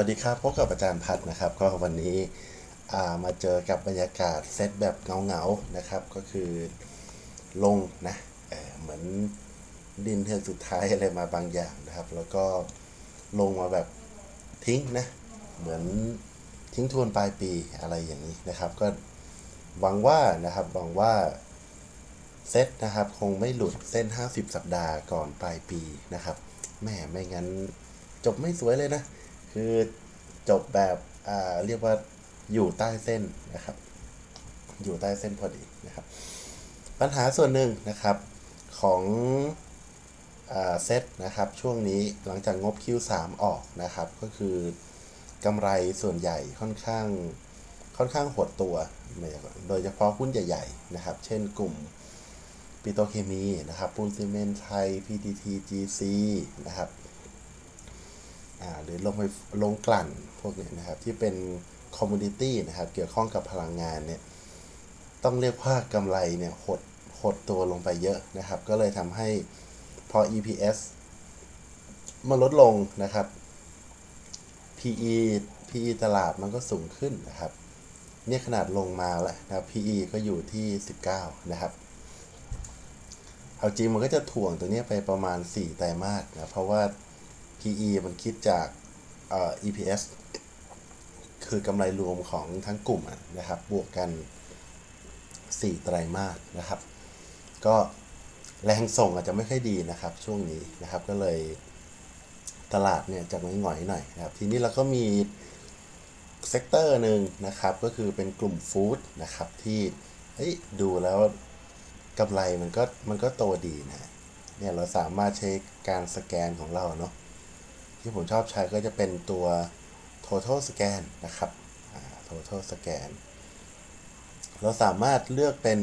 วัสดีครับพบกับอาจารย์พัดนะครับ ก็วันนี้มาเจอกับบรรยากาศเซตแบบเงาๆนะครับ ก็คือลงนะเเหมือนดินเทือกสุดท้ายอะไรมาบางอย่างนะครับ แล้วก็ลงมาแบบทิ้งนะ เหมือนทิ้งทวนปลายปีอะไรอย่างนี้นะครับ ก็หวังว่านะครับหวังว่าเซตนะครับคงไม่หลุดเส้น 50 สัปดาห์ก่อนปลายปีนะครับแม่ไม่งั้นจบไม่สวยเลยนะ คือจบแบบอ่าเรียกว่าอยู่ใต้เส้นนะครับ อยู่ใต้เส้นพอดีนะครับ ปัญหาส่วนหนึ่งนะครับของอาเซตนะครับช่วงนี้หลังจากงบ Q3 ออกนะครับ ก็คือกำไรส่วนใหญ่ค่อนข้างค่อนข้างหดตัว โดยเฉพาะหุ้นใหญ่ ๆ นะครับ เช่นกลุ่มปิโตเคมีนะครับปูนซีเมนต์ไทย PTT GC นะครับ หรือลงไปลงกลั่นพวกนี้นะครับ ที่เป็นคอมมูนิตี้นะครับเกี่ยวข้องกับพลังงานเนี่ยต้องเรียกว่ากำไรเนี่ยหดหดตัวลงไปเยอะนะครับ ก็เลยทำให้พอ EPS มันลดลงนะครับ PE PE ตลาดมันก็สูงขึ้นนะครับ เนี่ยขนาดลงมาแล้วนะ PE ก็อยู่ที่ 19 นะครับ เอาจริงมันก็จะถ่วงตัวเนี้ยไปประมาณ 4 ไตรมาสนะ เพราะว่า PE มันคิดจากเอ่อ EPS คือกำไรรวมของทั้งกลุ่มนะครับ บวกกัน 4 ไตรมาสนะครับ ก็แรงส่งอาจจะไม่ค่อยดีนะครับ ช่วงนี้นะครับก็เลยตลาดเนี่ยจะหงอยๆหน่อยนะครับ ทีนี้เราก็มีเซกเตอร์หนึ่งนะครับ ก็คือเป็นกลุ่มฟู้ดนะครับที่ดูแล้วกำไรมันก็มันก็โตดีนะเนี่ยเราสามารถใช้การสแกนของเราเนาะ ที่ผมชอบใช้ก็จะเป็นตัว total scan นะครับ total scan เราสามารถเลือกเป็น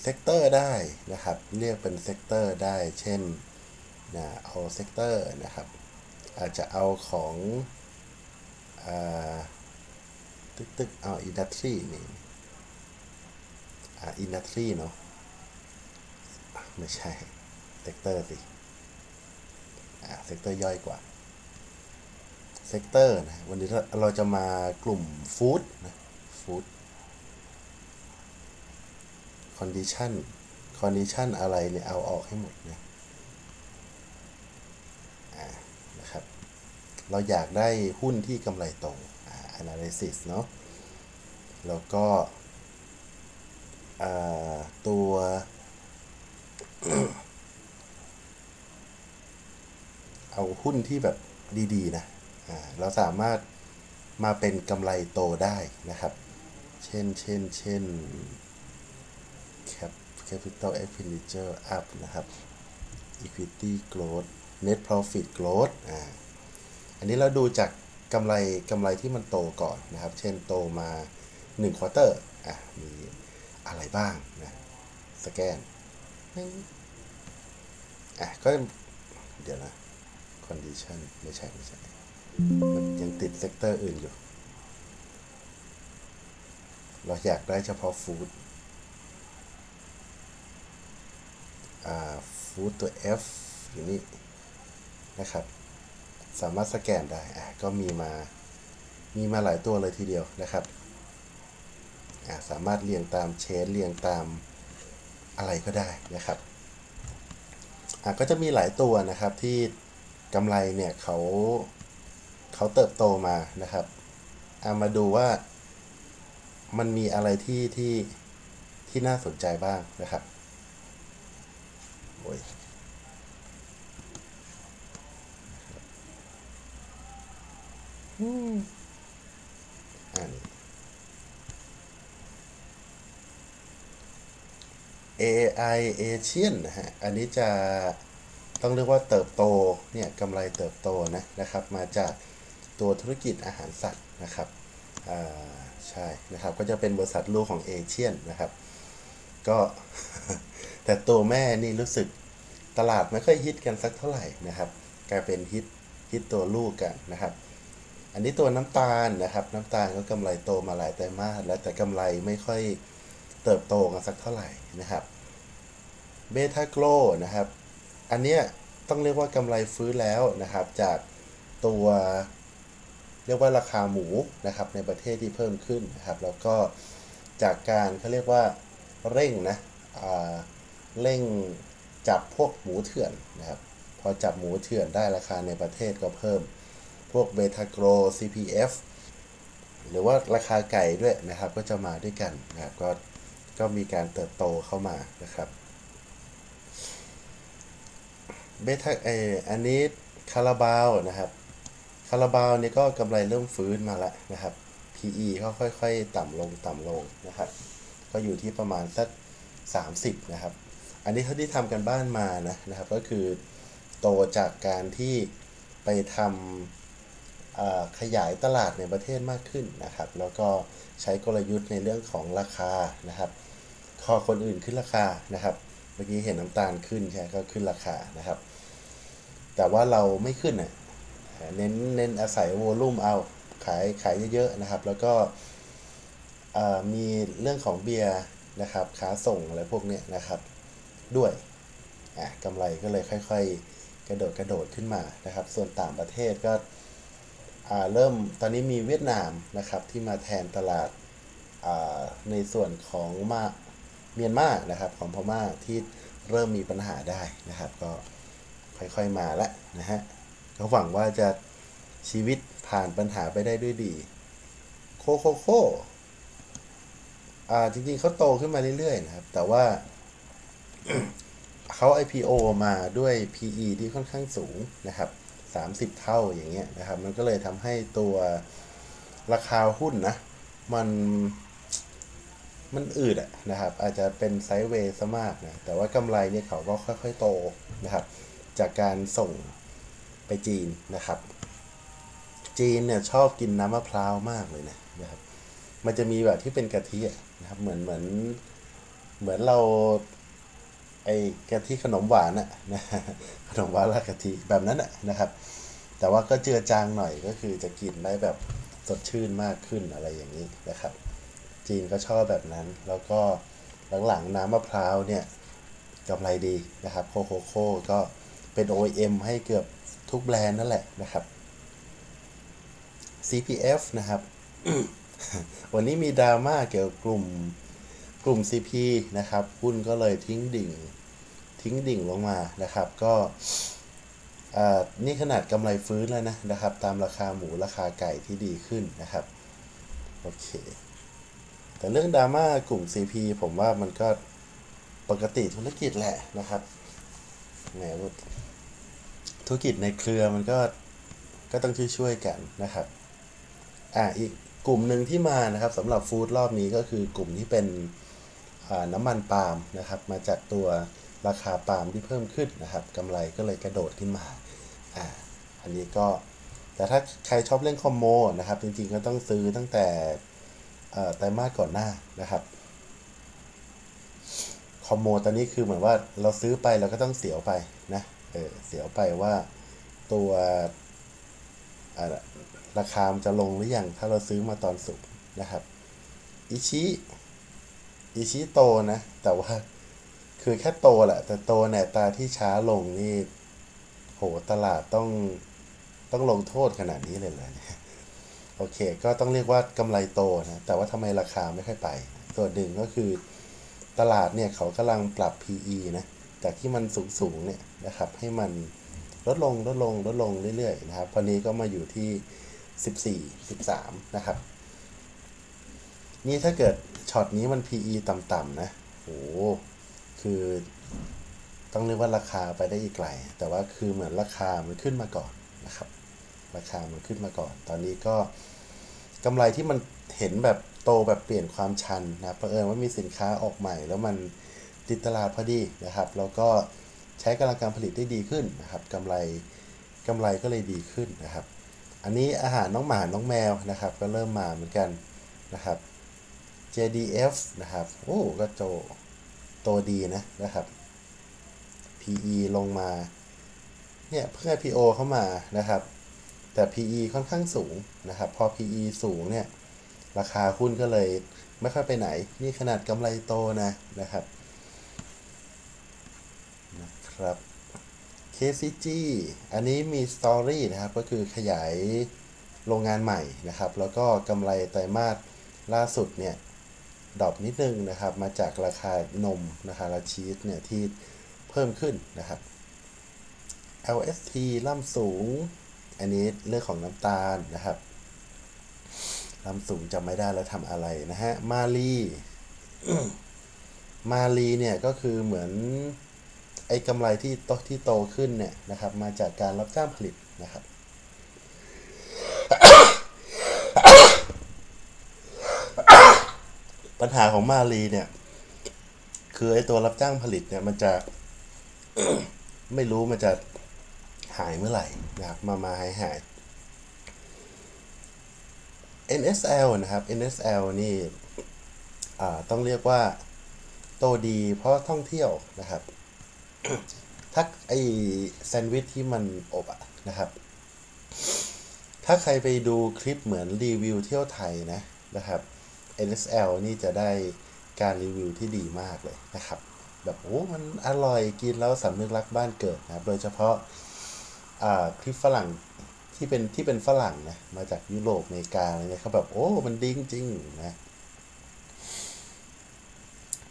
เซกเตอร์ได้นะครับ เลือกเป็นเซกเตอร์ได้ เช่นนะเอาเซกเตอร์นะครับ อาจจะเอาของอตึกตึกเอาอินดัสทรีนี่อ่าอินดัสทรีเนาะไม่ใช่ เซกเตอร์สิ อ่า เซกเตอร์ย่อยกว่า เซกเตอร์นะวันนี้เราจะมากลุ่มฟู้ดนะฟู้ดคอนดิชันคอนดิชันอะไรเนี่ยเอาออกให้หมดนะนะครับ เราอยากได้หุ้นที่กำไรโตอ่า analysis เนาะแล้วก็ตัวเอาหุ้นที่แบบดี ๆ นะ เราสามารถมาเป็นกำไรโตได้นะครับ เช่น เช่น เช่น cap capital expenditure up นะครับ equity growth net profit growth อ่า อันนี้เราดูจากกำไรกำไรที่มันโตก่อนนะครับ เช่นโตมา1 quarter อะ มีอะไรบ้างนะ สแกนอะ ก็ เดี๋ยวนะ condition ไม่ใช่ ไม่ใช่ ยังติดเซกเตอร์อื่นอยู่ เราอยากได้เฉพาะฟู้ดฟู้ดตัว F อยู่นี่นะครับ สามารถสแกนได้อะก็มีมา มีมาหลายตัวเลยทีเดียวนะครับอะสามารถเรียงตามเชนเรียงตามอะไรก็ได้นะครับอะก็จะมีหลายตัวนะครับที่กำไรเนี่ยเขา เขาเติบโตมานะครับเอามาดูว่ามันมีอะไรที่ที่ที่น่าสนใจบ้างนะครับโอ้ยอืมอันนี้ AI Asian นะฮะ อันนี้จะต้องเรียกว่าเติบโตเนี่ยกำไรเติบโตนะนะครับ มาจาก ตัวธุรกิจอาหารสัตว์นะครับใช่นะครับก็จะเป็นบริษัทลูกของเอเชียนนะครับก็แต่ตัวแม่นี่รู้สึกตลาดไม่ค่อยฮิตกันสักเท่าไหร่นะครับกลายเป็นฮิตฮิตตัวลูกกันนะครับ อันนี้ตัวน้ำตาลนะครับ น้ำตาลก็กำไรโตมาหลายไตรมาสแล้วแต่กำไรไม่ค่อยเติบโตกันสักเท่าไหร่นะครับเบทาโกลนะครับ อันเนี้ยต้องเรียกว่ากำไรฟื้นแล้วนะครับ จากตัว รียกว่าราคาหมูนะครับในประเทศที่เพิ่มขึ้นนะครับ แล้วก็จากการเขาเรียกว่าเร่งนะเร่งจับพวกหมูเถื่อนนะครับ พอจับหมูเถื่อนได้ราคาในประเทศก็เพิ่ม พวกเบทาโกร CPF หรือว่าราคาไก่ด้วยนะครับ ก็จะมาด้วยกันนะครับก็ก็มีการเติบโตเข้ามานะครับเบทาเอออันนี้คาราบาวนะครับ คาราบาวนี่ก็กำไรเริ่มฟื้นมาแล้วนะครับ PE ก็ค่อยๆ ต่ำลงต่ำลงนะครับ ก็อยู่ที่ประมาณสัก 30 นะครับ อันนี้เท่าที่ทำกันบ้านมานะนะครับ ก็คือโตจากการที่ไปทำขยายตลาดในประเทศมากขึ้นนะครับ แล้วก็ใช้กลยุทธ์ในเรื่องของราคานะครับพอคนอื่นขึ้นราคานะครับ เมื่อกี้เห็นน้ำตาลขึ้นใช่ก็ขึ้นราคานะครับ แต่ว่าเราไม่ขึ้นอะ เน้นเน้นอาศัยโวลุ่มเอาขายขายเยอะๆนะครับ แล้วก็มีเรื่องของเบียร์นะครับค้าส่งอะไรพวกเนี้ยนะครับด้วยอะกำไรก็เลยค่อย ๆ กระโดดกระโดดขึ้นมานะครับ ส่วนต่างประเทศก็เริ่มตอนนี้มีเวียดนามนะครับที่มาแทนตลาดาในส่วนของมาเมียนมานะครับของพม่าที่เริ่มมีปัญหาได้นะครับ ก็ค่อยๆมาแล้วนะฮะ ก็หวังว่าจะชีวิตผ่านปัญหาไปได้ด้วยดี โคโคโคอ่าจริงๆเขาโตขึ้นมาเรื่อยๆนะครับ แต่ว่าเขา IPO มาด้วย PE ที่ค่อนข้างสูงนะครับ 30 เท่าอย่างเงี้ยนะครับ มันก็เลยทำให้ตัวราคาหุ้นนะ มันมันอืดอะนะครับ อาจจะเป็นไซด์เวย์ซะมากนะ แต่ว่ากำไรเนี่ยเขาก็ค่อยๆโตนะครับ จากการส่ง ไปจีนนะครับ จีนเนี่ยชอบกินน้ำมะพร้าวมากเลยนะนะครับมันจะมีแบบที่เป็นกะทินะครับเหมือนเหมือนเหมือนเราไอ้กะทิขนมหวานอะนะขนมหวานราดกะทิแบบนั้นอะนะครับ แต่ว่าก็เจือจางหน่อยก็คือจะกินได้แบบสดชื่นมากขึ้นอะไรอย่างนี้นะครับ จีนก็ชอบแบบนั้น แล้วก็หลังๆน้ำมะพร้าวเนี่ยกำไรดีนะครับโคโคโค่ก็เป็น OEM ให้เกือบ ทุกแบรนด์นั่นแหละนะครับ CPF นะครับ วันนี้มีดราม่าเกี่ยวกับกลุ่มกลุ่ม CP นะครับหุ้นก็เลยทิ้งดิ่งทิ้งดิ่งลงมานะครับ ก็นี่ขนาดกำไรฟื้นแล้วนะนะครับ ตามราคาหมูราคาไก่ที่ดีขึ้นนะครับ โอเค แต่เรื่องดราม่ากลุ่ม CP ผมว่ามันก็ปกติธุรกิจแหละนะครับแหมว่า ธุรกิจในเครือมันก็ก็ต้องช่วยๆกันนะครับอ่าอีกกลุ่มหนึ่งที่มานะครับสำหรับฟู้ดรอบนี้ก็คือกลุ่มที่เป็นน้ำมันปาล์มนะครับมาจากตัวราคาปาล์มที่เพิ่มขึ้นนะครับกำไรก็เลยกระโดดขึ้นมาอ่าอันนี้ก็แต่ถ้าใครชอบเล่นคอมโมนะครับ จริงๆก็ต้องซื้อตั้งแต่ไตรมาสก่อนหน้านะครับคอมโมตอนนี้คือเหมือนว่าเราซื้อไปเราก็ต้องเสียวไปนะ เออเสียวไปว่าตัวราคามจะลงหรือยังถ้าเราซื้อมาตอนสุกนะครับอิชิอิชิโตนะ แต่ว่าคือแค่โตแหละ แต่โตเนี่ยตาที่ช้าลงนี่โหตลาดต้องต้องลงโทษขนาดนี้เลยเลยเนี่ยโอเค ก็ต้องเรียกว่ากำไรโตนะ แต่ว่าทำไมราคาไม่ค่อยไปตัวหนึ่งก็คือตลาดเนี่ยเขากำลังปรับ PE นะ จากที่มันสูงสูงเนี่ยนะครับ ให้มันลดลงลดลงลดลงเรื่อยๆนะครับตอนนี้ก็มาอยู่ที่ 14 13 นะครับ นี่ถ้าเกิดช็อตนี้มัน PE ต่ำๆนะโหคือต้องเรียกว่าราคาไปได้อีกไกล แต่ว่าคือเหมือนราคามันขึ้นมาก่อนนะครับ ราคามันขึ้นมาก่อน ตอนนี้ก็กำไรที่มันเห็นแบบโตแบบเปลี่ยนความชันนะเผอิญว่ามีสินค้าออกใหม่แล้วมัน ติดตลาดพอดีนะครับ แล้วก็ใช้กำลังการผลิตได้ดีขึ้นนะครับกำไรกำไรก็เลยดีขึ้นนะครับ อันนี้อาหารน้องหมาน้องแมวนะครับ ก็เริ่มมาเหมือนกันนะครับ JDF นะครับโอ้ก็โตโตดีนะนะครับ PE ลงมาเนี่ยเพิ่ง IPO เข้ามานะครับ แต่ PE ค่อนข้างสูงนะครับ พอ PE สูงเนี่ย ราคาหุ้นก็เลยไม่ค่อยไปไหน นี่ขนาดกำไรโตนะนะครับ นะครับ KCG อันนี้มีสตอรี่นะครับ ก็คือขยายโรงงานใหม่นะครับ แล้วก็กำไรไตรมาสล่าสุดเนี่ยดรอปนิดนึงนะครับ มาจากราคานมนะคะราชีสเนี่ยที่เพิ่มขึ้นนะครับ LST ล่ำสูง อันนี้เรื่องของน้ำตาลนะครับล่ำสูงจำไม่ได้แล้วทำอะไรนะฮะ มาลี มาลีเนี่ยก็คือเหมือน ไอ้กำไรที่โตที่โตขึ้นเนี่ยนะครับมาจากการรับจ้างผลิตนะครับ ปัญหาของมาลีเนี่ย คือไอ้ตัวรับจ้างผลิตเนี่ยมันจะไม่รู้มันจะหายเมื่อไหร่นะครับ มามาหายหาย NSL นะครับ NSL นี่ต้องเรียกว่าโตดีเพราะท่องเที่ยวนะครับ ถ้าไอแซนด์วิชที่มันอบอะนะครับ ถ้าใครไปดูคลิปเหมือนรีวิวเที่ยวไทยนะนะครับ NSL นี่จะได้การรีวิวที่ดีมากเลยนะครับ แบบโอ้มันอร่อยกินแล้วสำนึกรักบ้านเกิดนะครับโดยเฉพาะอ่าคลิปฝรั่งที่เป็นที่เป็นฝรั่งนะมาจากยุโรปอเมริกาอะไรเนี่ยเขาแบบโอ้มันดีจริงนะ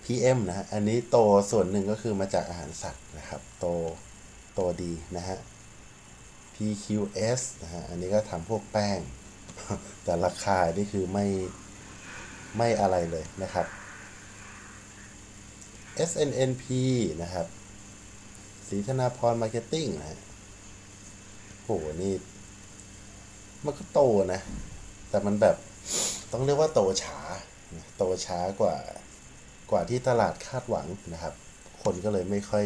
PM นะฮะอันนี้โตส่วนหนึ่งก็คือมาจากอาหารสัตว์นะครับ โตโตดีนะฮะ PQS นะฮะ อันนี้ก็ทำพวกแป้ง แต่ราคานี่คือไม่ไม่อะไรเลยนะครับ SNNP นะครับศรีธนาพรมาร์เก็ตติ้งนะ โห นี่ มันก็โตนะ แต่มันแบบต้องเรียกว่าโตช้า โตช้ากว่า กว่าที่ตลาดคาดหวังนะครับ คนก็เลยไม่ค่อย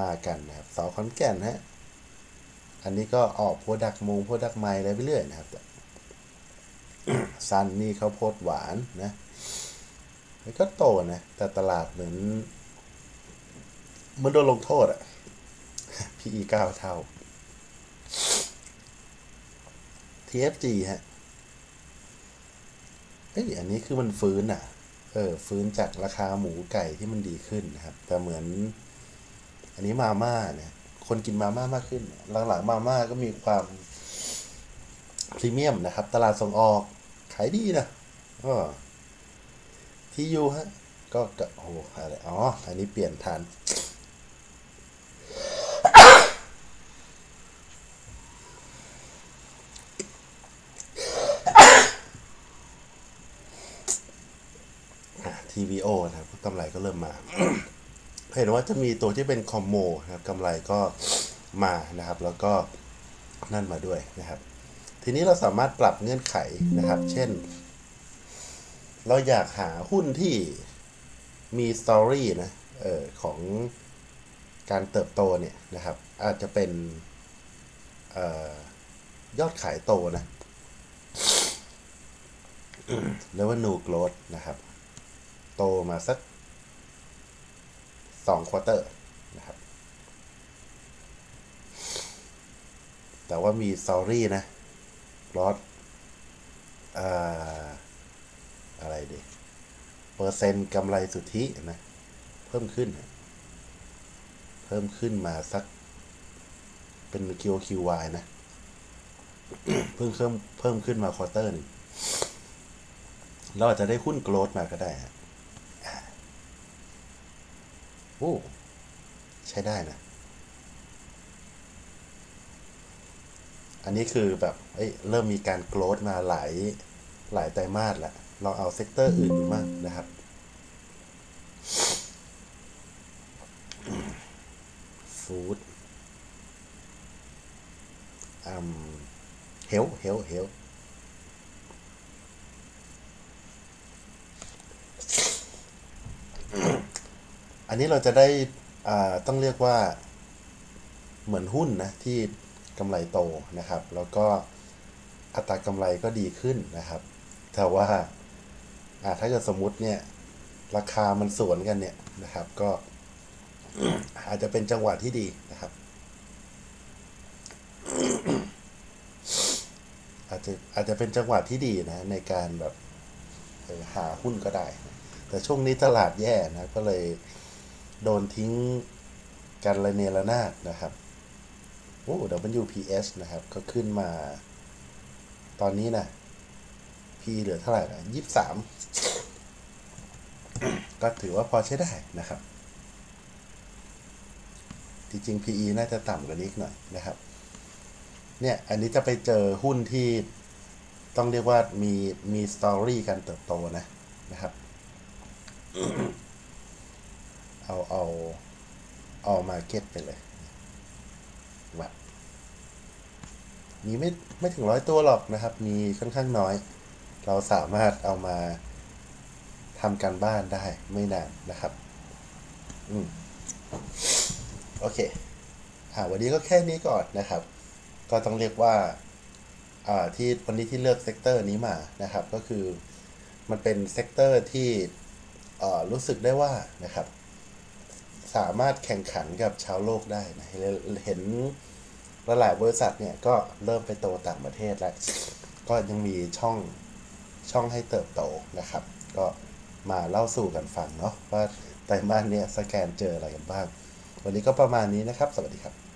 มากันนะครับเสาขอนแก่นฮะอันนี้ก็ออกโพดักมงโพดักไม้อะไรไปเรื่อยนะครับซันนี่เขาโพดหวานนะมันก็โตนะ แต่ตลาดเหมือนเหมันโดนลงโทษอะ PE เก้าเท่า TFG ฮะเอ้ยอันนี้คือมันฟื้นอะ เออฟื้นจากราคาหมูไก่ที่มันดีขึ้นนะครับ แต่เหมือน อันนี้มาม่าเนี่ยคนกินมาม่ามากขึ้น หลังๆมาม่าก็มีความพรีเมียมนะครับ ตลาดส่งออกขายดีนะก็ที่ยูฮะก็ก็โอ้โหอะไรอ๋อ อันนี้เปลี่ยนฐาน TVO นะครับกำไรก็เริ่มมา เห็นว่าจะมีตัวที่เป็นคอมโมนะครับกำไรก็มานะครับ แล้วก็นั่นมาด้วยนะครับ ทีนี้เราสามารถปรับเงื่อนไขนะครับ เช่น เราอยากหาหุ้นที่มีสตอรี่นะเออของการเติบโตเนี่ยนะครับ อาจจะเป็นออยอดขายโตนะ แล้วว่า new growth นะครับ โตมาสักสองควอเตอร์นะครับ แต่ว่ามีสตอรี่นะลอตอะไรดี เปอร์เซ็นต์กำไรสุทธินะ เพิ่มขึ้น เพิ่มขึ้นมาสัก เป็น QQY นะ เพิ่มเพิ่มเพิ่มขึ้นมาควอเตอร์หนึ่งเราอาจจะได้หุ้นโกลดมาก็ได้ฮะ โอ้ใช้ได้นะ อันนี้คือแบบเอ้ยเริ่มมีการโกรธมาหลายหลายไตรมาสแล้วลองเอาเซกเตอร์อื่นดูมั่งนะครับ ฟู้ดอืมเฮลเฮลเฮล อันนี้เราจะได้ต้องเรียกว่าเหมือนหุ้นนะที่กำไรโตนะครับ แล้วก็อัตรากำไรก็ดีขึ้นนะครับ แต่ว่าอ่าถ้าเกิดสมมุติเนี่ยราคามันสวนกันเนี่ยนะครับ ก็อาจจะเป็นจังหวะที่ดีนะครับ อาจจะอาจจะเป็นจังหวะที่ดีนะในการแบบหาหุ้นก็ได้ แต่ช่วงนี้ตลาดแย่นะก็เลย โดนทิ้งกันระเนระนาดนะครับโอ้ WPS นะครับ ก็ขึ้นมา ตอนนี้นะ P เหลือเท่าไหร่นะยี่สามก็ถือว่าพอใช้ได้นะครับ จริงๆ PE น่าจะต่ำกว่านี้หน่อยนะครับ เนี่ย อันนี้จะไปเจอหุ้นที่ต้องเรียกว่ามีมีสตอรี่การเติบโตนะนะครับ เอาเอาเอามาเก็ตไปเลยวัดมีไม่ไม่ถึงร้อยตัวหรอกนะครับ มีค่อนข้างน้อย เราสามารถเอามาทำการบ้านได้ไม่นานนะครับอืมโอเคอ่าวันนี้ก็แค่นี้ก่อนนะครับ ก็ต้องเรียกว่าอ่าที่วันนี้ที่เลือกเซกเตอร์นี้มานะครับ ก็คือมันเป็นเซกเตอร์ที่เอ่อรู้สึกได้ว่านะครับ สามารถแข่งขันกับชาวโลกได้นะเห็นหลายบริษัทเนี่ยก็เริ่มไปโตต่างประเทศแล้ว ก็ยังมีช่องช่องให้เติบโตนะครับ ก็มาเล่าสู่กันฟังเนาะว่าไตรมาสเนี่ยสแกนเจออะไรกันบ้าง วันนี้ก็ประมาณนี้นะครับ สวัสดีครับ